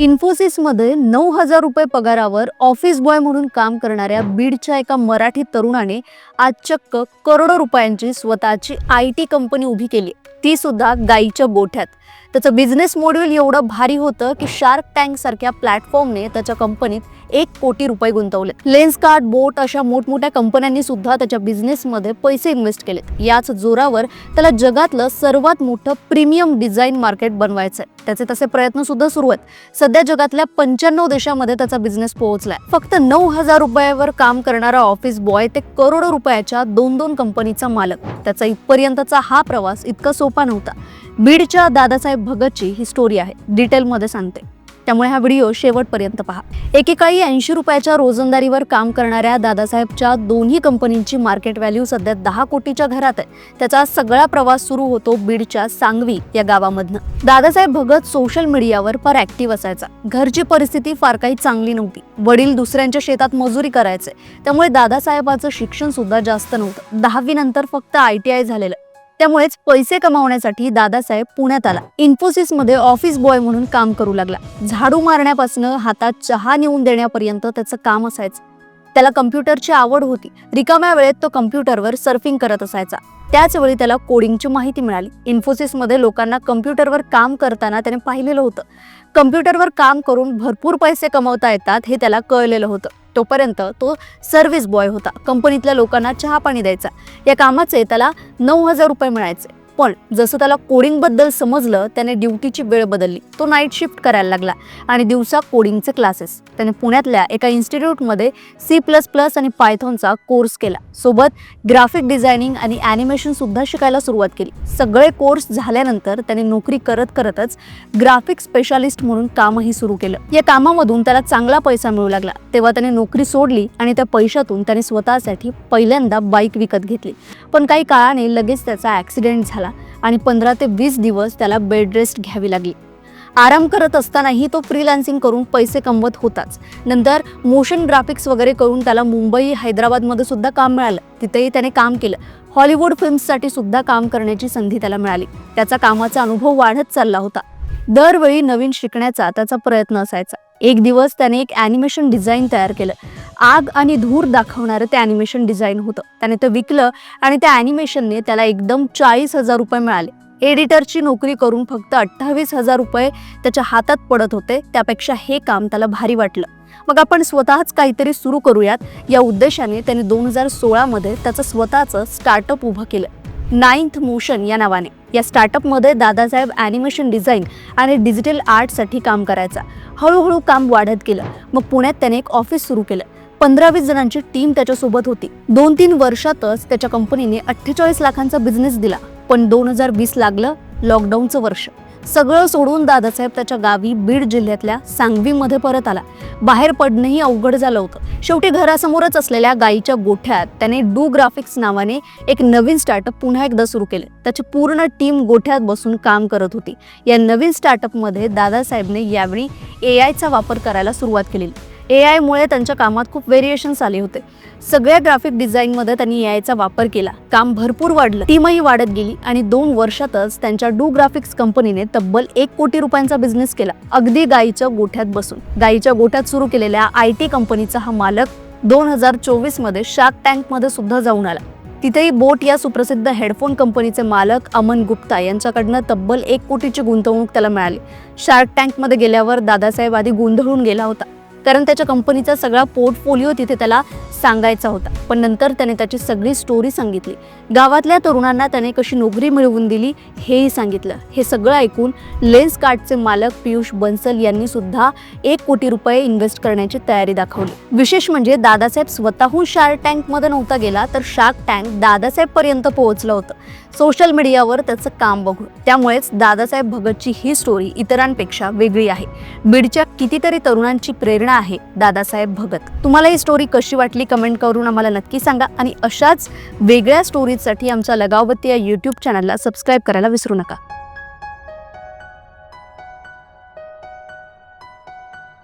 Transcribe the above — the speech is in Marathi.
इन्फोसिसमध्ये नऊ हजार रुपये पगारावर ऑफिस बॉय म्हणून काम करणाऱ्या बीडच्या एका मराठी तरुणाने आज चक्क करोडो रुपयांची स्वतःची आय टी कंपनी उभी केली. ती सुद्धा गाईच्या गोठ्यात त्याचं बिझनेस मॉड्यूल एवढं भारी होतं की शार्क टँक सारख्या प्लॅटफॉर्मने त्याच्या कंपनीत एक कोटी रुपये गुंतवले. लेन्स कार्ड बोट अशा मोठमोठ्या कंपन्यांनी सुद्धा त्याच्या बिझनेसमध्ये पैसे इन्व्हेस्ट केलेत. याच जोरावर त्याला जगातलं सर्वात मोठं प्रीमियम डिझाईन मार्केट बनवायचं आहे त्याचे तसे प्रयत्न सुद्धा सुरू आहेत. सध्या जगातल्या पंच्याण्णव देशामध्ये त्याचा बिझनेस पोहोचलाय. फक्त नऊ हजार रुपयावर काम करणारा ऑफिस बॉय ते करोडो रुपयाच्या दोन दोन कंपनीचा मालक. त्याचा इथपर्यंतचा हा प्रवास इतका सोपा नव्हता. बीडच्या दादासाहेब भगतची ही स्टोरी आहे. डिटेलमध्ये सांगते. त्यामुळे हा व्हिडिओ शेवटपर्यंत पहा. एकेकाळी ऐंशी रुपयाच्या रोजंदारीवर काम करणाऱ्या दादासाहेबच्या दोन्ही कंपनींची मार्केट व्हॅल्यू सध्या दहा कोटीच्या घरात आहे. त्याचा सगळा प्रवास सुरू होतो बीडच्या सांगवी या गावामधनं. दादासाहेब भगत सोशल मीडियावर फार ऍक्टिव्ह असायचा. घरची परिस्थिती फार काही चांगली नव्हती. वडील दुसऱ्यांच्या शेतात मजुरी करायचे. त्यामुळे दादासाहेबाचं शिक्षण सुद्धा जास्त नव्हतं. दहावी नंतर फक्त आय टी आय झालेलं. त्यामुळेच पैसे कमावण्यासाठी दादासाहेब पुण्यात आला. इन्फोसिसमध्ये ऑफिस बॉय म्हणून काम करू लागला. झाडू मारण्यापासून हातात चहा नेऊन देण्यापर्यंत त्याचं काम असायचं. त्याला कम्प्युटरची आवड होती. रिकाम्या वेळेत तो कम्प्युटरवर सर्फिंग करत असायचा. त्याच वेळी त्याला कोडिंगची माहिती मिळाली. इन्फोसिसमध्ये लोकांना कम्प्युटरवर काम करताना त्याने पाहिलेलं होतं. कम्प्युटरवर काम करून भरपूर पैसे कमवता येतात हे त्याला कळलेलं होतं. तोपर्यंत तो सर्व्हिस बॉय होता. कंपनीतल्या लोकांना चहा पाणी द्यायचा. या कामाचे त्याला नऊ हजार रुपये मिळायचे. पण जसं त्याला कोडिंगबद्दल समजलं त्याने ड्युटीची वेळ बदलली. तो नाईट शिफ्ट करायला लागला आणि दिवसा कोडिंगचे क्लासेस त्याने पुण्यातल्या एका इन्स्टिट्यूटमध्ये सी प्लस प्लस आणि पायथॉनचा कोर्स केला. सोबत ग्राफिक डिझायनिंग आणि ॲनिमेशन सुद्धा शिकायला सुरुवात केली. सगळे कोर्स झाल्यानंतर त्याने नोकरी करत करतच ग्राफिक स्पेशालिस्ट म्हणून कामही सुरू केलं. या कामामधून त्याला चांगला पैसा मिळू लागला. तेव्हा त्याने नोकरी सोडली आणि त्या पैशातून त्याने स्वतःसाठी पहिल्यांदा बाईक विकत घेतली. पण काही काळाने लगेच त्याचा ॲक्सिडेंट झाला. आणि पंधरा ते वीस दिवस त्याला बेड रेस्ट घ्यावी लागली. आराम करत असतानाही तो फ्रीलान्सिंग करून पैसे कमवत होताच. नंतर मोशन ग्राफिक्स वगैरे करून त्याला मुंबई हैदराबादमध्ये सुद्धा काम मिळालं. तिथेही त्याने काम केलं. हॉलिवूड फिल्म्ससाठी सुद्धा काम करण्याची संधी त्याला मिळाली. त्याचा कामाचा अनुभव वाढत चालला होता. दरवेळी नवीन शिकण्याचा त्याचा प्रयत्न असायचा. एक दिवस त्याने एक ॲनिमेशन डिझाईन तयार केलं. आग आणि धूर दाखवणारं ते ॲनिमेशन डिझाईन होतं. त्याने ते विकलं आणि त्या ॲनिमेशनने त्याला एकदम चाळीस हजार रुपये मिळाले. एडिटरची नोकरी करून फक्त अठ्ठावीस हजार रुपये त्याच्या हातात पडत होते. त्यापेक्षा हे काम त्याला भारी वाटलं. मग आपण स्वतःच काहीतरी सुरू करूयात. या उद्देशाने त्याने दोन हजार सोळामध्ये त्याचं स्वतःचं स्टार्टअप उभं केलं. नाईन्थ मोशन या नावाने. या स्टार्टअपमध्ये दादासाहेब ॲनिमेशन डिझाईन आणि डिजिटल आर्टसाठी काम करायचा. हळूहळू काम वाढत गेलं. मग पुण्यात त्याने एक ऑफिस सुरू केलं. पंधरा वीस जणांची टीम त्याच्यासोबत होती. दोन तीन वर्षातच त्याच्या कंपनीने अठ्ठेचाळीस लाखांचा बिझनेस दिला पण दोन हजार वीस लागलं लॉकडाऊनचं वर्ष. सगळं सोडून दादासाहेब त्याच्या गावी बीड जिल्ह्यातल्या सांगवीमध्ये परत आला. बाहेर पडणंही अवघड झालं होतं. शेवटी घरासमोरच असलेल्या गायीच्या गोठ्यात त्याने डू ग्राफिक्स नावाने एक नवीन स्टार्टअप पुन्हा एकदा सुरू केले. त्याची पूर्ण टीम गोठ्यात बसून काम करत होती. या नवीन स्टार्टअपमध्ये दादासाहेबने यावेळी ए आयचा वापर करायला सुरुवात केली ए आयमुळे त्यांच्या कामात खूप व्हेरिएशन्स आले होते. सगळ्या ग्राफिक डिझाईनमध्ये त्यांनी ए आयचा वापर केला. काम भरपूर वाढलं. टीमही वाढत गेली आणि दोन वर्षातच त्यांच्या डू ग्राफिक्स कंपनीने तब्बल एक कोटी रुपयांचा बिझनेस केला. अगदी गायीच्या गोठ्यात बसून. गायीच्या गोठ्यात सुरू केलेल्या आय टी कंपनीचा हा मालक दोन हजार चोवीसमध्ये शार्क टँकमध्ये सुद्धा जाऊन आला. तिथेही बोट या सुप्रसिद्ध हेडफोन कंपनीचे मालक अमन गुप्ता यांच्याकडनं तब्बल एक कोटीची गुंतवणूक त्याला मिळाली. शार्क टँकमध्ये गेल्यावर दादासाहेब आधी गोंधळून गेला होता. कारण त्याच्या कंपनीचा सगळा पोर्टफोलिओ तिथे त्याला सांगायचा होता. पण नंतर त्याने त्याची सगळी स्टोरी सांगितली. गावातल्या तरुणांना त्याने कशी नोकरी मिळवून दिली हेही सांगितलं. हे सगळं ऐकून लेन्स कार्डचे मालक पियुष बन्सल यांनी सुद्धा एक कोटी रुपये इन्व्हेस्ट करण्याची तयारी दाखवली. विशेष म्हणजे दादासाहेब स्वतःहून शार्क टँकमध्ये नव्हता गेला तर शार्क टँक दादासाहेब पर्यंत पोहोचलं होतं. सोशल मीडियावर त्याचं काम बघून. त्यामुळेच दादासाहेब भगतची ही स्टोरी इतरांपेक्षा वेगळी आहे. बीडच्या कितीतरी तरुणांची प्रेरणा प्रेरणा आहे. दादासाहेब भगत. तुम्हाला ही स्टोरी कशी वाटली कमेंट करून आम्हाला नक्की सांगा. आणि अशाच वेगळ्या स्टोरीजसाठी आमच्या लगावती या यूट्यूब चॅनलला सबस्क्राईब करायला विसरू नका.